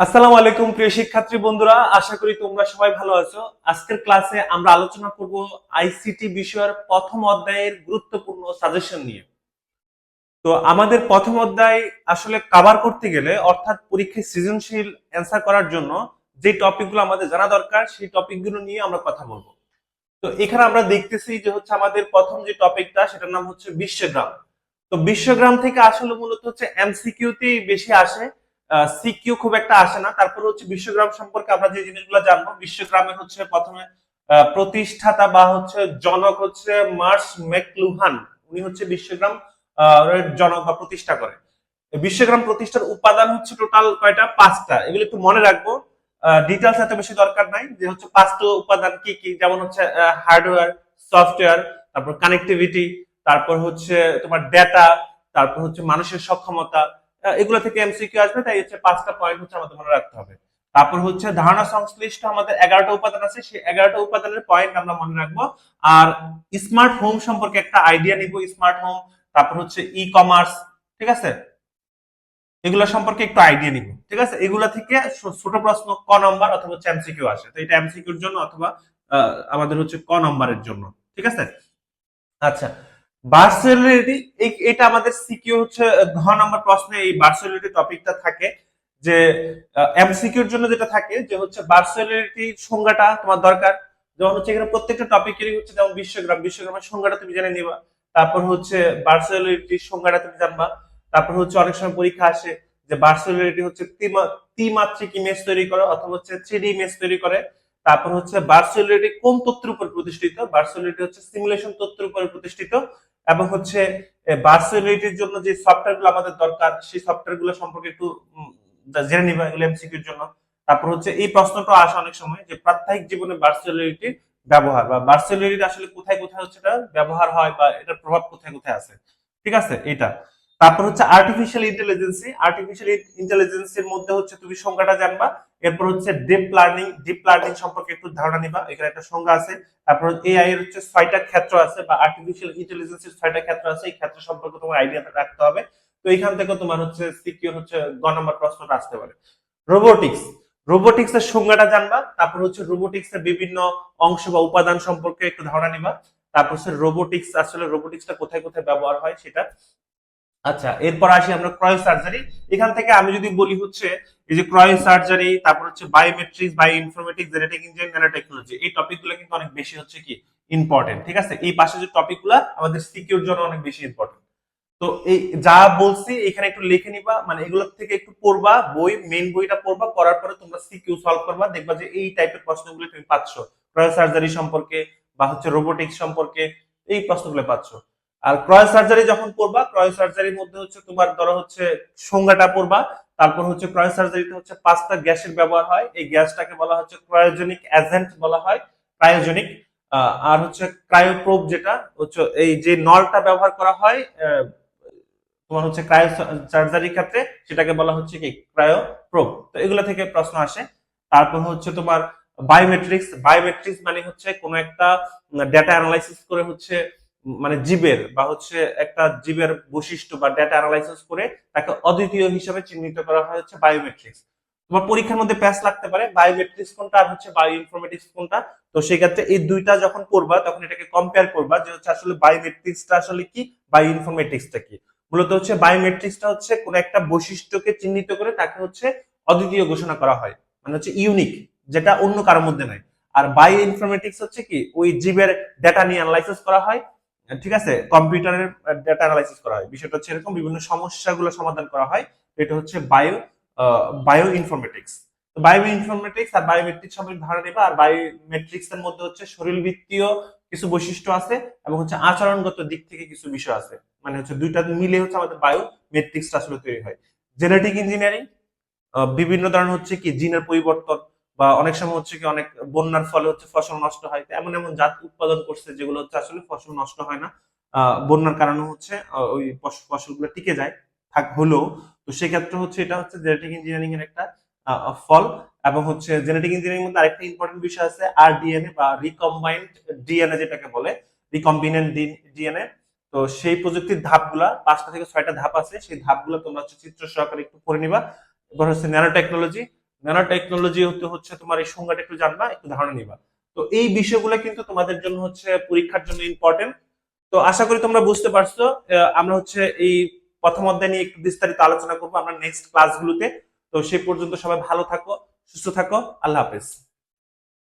আসসালামু আলাইকুম, প্রিয় শিক্ষার্থী বন্ধুরা। আশা করি তোমরা সবাই ভালো আছো। আজকের ক্লাসে আমরা আলোচনা করব আইসিটি বিষয়ের প্রথম অধ্যায়ের গুরুত্বপূর্ণ সাজেশন নিয়ে। তো আমাদের প্রথম অধ্যায় আসলে কভার করতে গেলে, অর্থাৎ পরীক্ষায় সৃজনশীল অ্যান্সার করার জন্য যে টপিকগুলো আমাদের জানা দরকার, সেই টপিকগুলো নিয়ে আমরা কথা বলব। তো এখানে আমরা দেখতেছি যে হচ্ছে আমাদের প্রথম যে টপিকটা সেটার নাম হচ্ছে বিশ্বগ্রাম। তো বিশ্বগ্রাম থেকে আসলে মূলত হচ্ছে এমসিকিউতেই বেশি আসে। সিকিউ খুব একটা আসে না। তারপর হচ্ছে বিশ্বগ্রাম সম্পর্কে আমরা যে জিনিসগুলো জানব বিশ্বগ্রামের হচ্ছে প্রথমে প্রতিষ্ঠাতা বা হচ্ছে জনক হচ্ছে মার্স ম্যাকলুহান। উনি হচ্ছে বিশ্বগ্রাম জনক বা প্রতিষ্ঠা করে। বিশ্বগ্রাম প্রতিষ্ঠার উপাদান হচ্ছে টোটাল কয়টা? পাঁচটা। এগুলো একটু মনে রাখব। ডিটেলস এত বেশি দরকার নাই যে হচ্ছে পাঁচটা উপাদান কি কি, যেমন হচ্ছে হার্ডওয়্যার সফটওয়্যার তারপর কানেক্টিভিটি তারপর হচ্ছে তোমার ডেটা তারপর হচ্ছে মানুষের সক্ষমতা এগুলো থেকে এমসিকিউ আসবে, তাই হচ্ছে পাঁচটা পয়েন্ট হচ্ছে আমাদের মনে রাখতে হবে। তারপর হচ্ছে ধারণা সংশ্লিষ্ট আমাদের এগারোটা উপাদান আছে, সেই এগারোটা উপাদানের পয়েন্ট আমরা মনে রাখব। আর স্মার্ট হোম সম্পর্কে একটা আইডিয়া নিব স্মার্ট হোম তারপর হচ্ছে ই কমার্স ঠিক আছে? এগুলো সম্পর্কে একটু আইডিয়া নিব, ঠিক আছে? এগুলা থেকে ছোট প্রশ্ন, ক নম্বর অথবা এমসিকিউ আসে। তো এটা এমসিকিউর জন্য অথবা আমাদের হচ্ছে ক নম্বরের জন্য, ঠিক আছে? আচ্ছা ভার্সুয়ালিটি এটা আমাদের সিকিউ হচ্ছে ঘ নম্বর প্রশ্নে এই ভার্সুয়ালিটি টপিকটা থাকে যে এমসিকিউর জন্য যেটা থাকে যে হচ্ছে ভার্সুয়ালিটি সংজ্ঞাটা তোমার দরকার। যেমন হচ্ছে এখানে প্রত্যেকটা টপিকেরই হচ্ছে যেমন বিশ্বগ্রাম, বিশ্বগ্রামের সংজ্ঞাটা তুমি জেনে নিবা। তারপর হচ্ছে ভার্সুয়ালিটির সংজ্ঞাটা তুমি জানবা। তারপর হচ্ছে অনেক সময় পরীক্ষা আসে যে ভার্সুয়ালিটি হচ্ছে ত্রিমা- ত্রিমাত্রিক ইমেজ তৈরি করে অথবা হচ্ছে থ্রি ইমেজ তৈরি করে। তারপর হচ্ছে ভার্চুয়ালিটি কোন তথ্যের উপর প্রতিষ্ঠিত? ভার্চুয়ালিটি হচ্ছে সিমুলেশন তথ্যের উপর প্রতিষ্ঠিত এবং হচ্ছে ভার্চুয়ালিটির জন্য যে সফটওয়্যারগুলো আমাদের দরকার, সেই সফটওয়্যারগুলো সম্পর্কে একটু জেনে নিবা এগুলো এমসিকিউর জন্য। তারপর হচ্ছে এই প্রশ্নটা আসে অনেক সময় যে প্রাত্যহিক জীবনে ভার্চুয়ালিটির ব্যবহার বা ভার্চুয়ালিটি আসলে কোথায় কোথায় হচ্ছে এটা ব্যবহার হয় বা এটার প্রভাব কোথায় কোথায় আছে? ঠিক আছে? এটা তারপর হচ্ছে আর্টিফিশিয়াল ইন্টেলিজেন্সি আর্টিফিশিয়াল ইন্টেলিজেন্সির মধ্যে হচ্ছে তুমি সংখ্যাটা জানবা। এরপর হচ্ছে ডিপ লার্নিং ডিপ লার্নিং সম্পর্কে একটু ধারণা নিবা, এখানে একটা সংজ্ঞা আছে। তারপর এআই এর হচ্ছে ছয়টা ক্ষেত্র আছে বা আর্টিফিশিয়াল ইন্টেলিজেন্সের ছয়টা ক্ষেত্র আছে, এই ক্ষেত্র সম্পর্কে তোমার আইডিয়া রাখতে হবে। তো এখান থেকে তোমার হচ্ছে সিকিউর হচ্ছে গ নম্বর প্রশ্নটা আসতে পারে। রোবোটিক্স রোবোটিক্স এর সংজ্ঞাটা জানবা, তারপর হচ্ছে রোবোটিক্স এর বিভিন্ন অংশ বা উপাদান সম্পর্কে একটু ধারণা নিবা। তারপর হচ্ছে রোবোটিক্স আসলে রোবোটিক্সটা কোথায় কোথায় ব্যবহার হয় সেটা। আচ্ছা এরপর আসি আমরা ক্রয় সার্জারি এখান থেকে আমি যদি বলি হচ্ছে এই যে ক্রয় সার্জারি, তারপর হচ্ছে biometrics bio informatics genetic engineering nano technology এই টপিকগুলো কিন্তু অনেক বেশি হচ্ছে কি ইম্পর্টেন্ট ঠিক আছে? এই পাশে যে টপিকগুলো আমাদের সিকিউর জন্য অনেক বেশি ইম্পর্টেন্ট তো এই যা বলছি, এখানে একটু লিখে নিবা মানে এগুলো থেকে একটু পড়বা, বই মেইন বইটা পড়বা, পড়ার পরে তোমরা সিকিউ সলভ করবা, দেখবা যে এই টাইপের প্রশ্নগুলো তুমি পাচ্ছ। ক্রয় সার্জারি সম্পর্কে বা হচ্ছে রোবোটিক্স সম্পর্কে এই প্রশ্নগুলো পাচ্ছ। আর ক্রয় সার্জারি যখন পড়বা, ক্রয় সার্জারির মধ্যে হচ্ছে তোমার ধরো হচ্ছে সংজ্ঞাটা পড়বা তারপর হচ্ছে ক্রয় সার্জারিতে হচ্ছে পাঁচটা গ্যাসের ব্যবহার হয়। এই গ্যাসটাকে বলা হচ্ছে ক্রায়োজেনিক এজেন্ট বলা হয়, ক্রায়োজেনিক। আর হচ্ছে ক্রায়োপ্রোব যেটা, হচ্ছে এই যে নলটা ব্যবহার করা হয় তোমার হচ্ছে ক্রায়ো সার্জারির ক্ষেত্রে সেটাকে বলা হচ্ছে কি, ক্রায়োপ্রোব। তো এগুলো থেকে প্রশ্ন আসে। তারপর হচ্ছে তোমার বায়োমেট্রিক্স বায়োমেট্রিক্স মানে হচ্ছে কোনো একটা ডেটা অ্যানালাইসিস করে হচ্ছে মানে জীবের বা হচ্ছে একটা জীবের বৈশিষ্ট্য বা ডেটা অ্যানালাইসিস করে তাকে অদ্বিতীয় হিসেবে চিহ্নিত করা হয় হচ্ছে বায়োমেট্রিক্স তোমার পরীক্ষার মধ্যে প্যাস লাগতে পারে বায়োমেট্রিক্স কোনটা আর হচ্ছে বায়ো ইনফরমেটিক্স কোনটা? তো সেই ক্ষেত্রে এই দুইটা যখন করবা, তখন এটাকে কম্পেয়ার করবা যে হচ্ছে আসলে বায়োমেট্রিক্সটা আসলে কি বায়ো ইনফরমেটিক্সটা কি। মূলত হচ্ছে বায়োমেট্রিক্সটা হচ্ছে কোন একটা বৈশিষ্ট্যকে চিহ্নিত করে তাকে হচ্ছে অদ্বিতীয় ঘোষণা করা হয়। মানে হচ্ছে ইউনিক যেটা অন্য কারোর মধ্যে নাই। আর বায়ো ইনফরমেটিক্স হচ্ছে কি, ওই জীবের ডেটা নিয়ে অ্যানালাইসিস করা হয় ঠিক আছে, কম্পিউটারের ডেটা অ্যানালাইসিস করা হয়। বিষয়টা হচ্ছে এরকম বিভিন্ন সমস্যাগুলো সমাধান করা হয়। এটা হচ্ছে bio bio informatics bio informatics আর বায়োমেট্রিক্স সম্পর্কে ধারণা নেবা, আর বায়োমেট্রিক্স এর মধ্যে হচ্ছে শরীরবৃত্তীয় কিছু বৈশিষ্ট্য আছে এবং হচ্ছে আচরণগত দিক থেকে কিছু বিষয় আছে। মানে হচ্ছে দুইটা মিলে হচ্ছে আমাদের বায়োমেট্রিক্সটা আসলে তৈরি হয়। জেনেটিক ইঞ্জিনিয়ারিং বিভিন্ন ধরনের হচ্ছে কি জিনের পরিবর্তন বা অনেক সময় হচ্ছে কি অনেক বন্যার ফলে হচ্ছে ফসল নষ্ট হয়। এমন এমন জাত উৎপাদন করছে যেগুলো হচ্ছে আসলে ফসল নষ্ট হয় না। বন্যার কারণে হচ্ছে ওই ফস- ফসলগুলো টিকে যায়, থাক হলেও। তো সেক্ষেত্রে হচ্ছে এটা হচ্ছে জেনেটিক ইঞ্জিনিয়ারিং এর একটা ফল এবং হচ্ছে জেনেটিক ইঞ্জিনিয়ারিং মধ্যে আরেকটা ইম্পর্টেন্ট বিষয় আছে আর ডিএনএ বা রিকম্বাইন্ড ডিএনএ যেটাকে বলে রিকম্বিনেন্ট ডিএনএ তো সেই প্রযুক্তির ধাপগুলা, পাঁচটা থেকে ছয়টা ধাপ আছে। সেই ধাপগুলো তোমরা হচ্ছে চিত্র সহকারে একটু পড়ে নিবা। এবার হচ্ছে ন্যানো টেকনোলজি ন্যানো টেকনোলজি হতে হচ্ছে, তোমার এই সংজ্ঞাটা একটু জানবা, একটু ধারণা নিবা। তো এই বিষয়গুলো কিন্তু তোমাদের জন্য হচ্ছে পরীক্ষার জন্য ইম্পর্টেন্ট তো আশা করি তোমরা বুঝতে পারছ আমরা হচ্ছে এই প্রথম অধ্যায় নিয়ে একটু বিস্তারিত আলোচনা করব আমরা নেক্সট ক্লাসগুলোতে তো সেই পর্যন্ত সবাই ভালো থাকো, সুস্থ থাকো, আল্লাহ হাফেজ।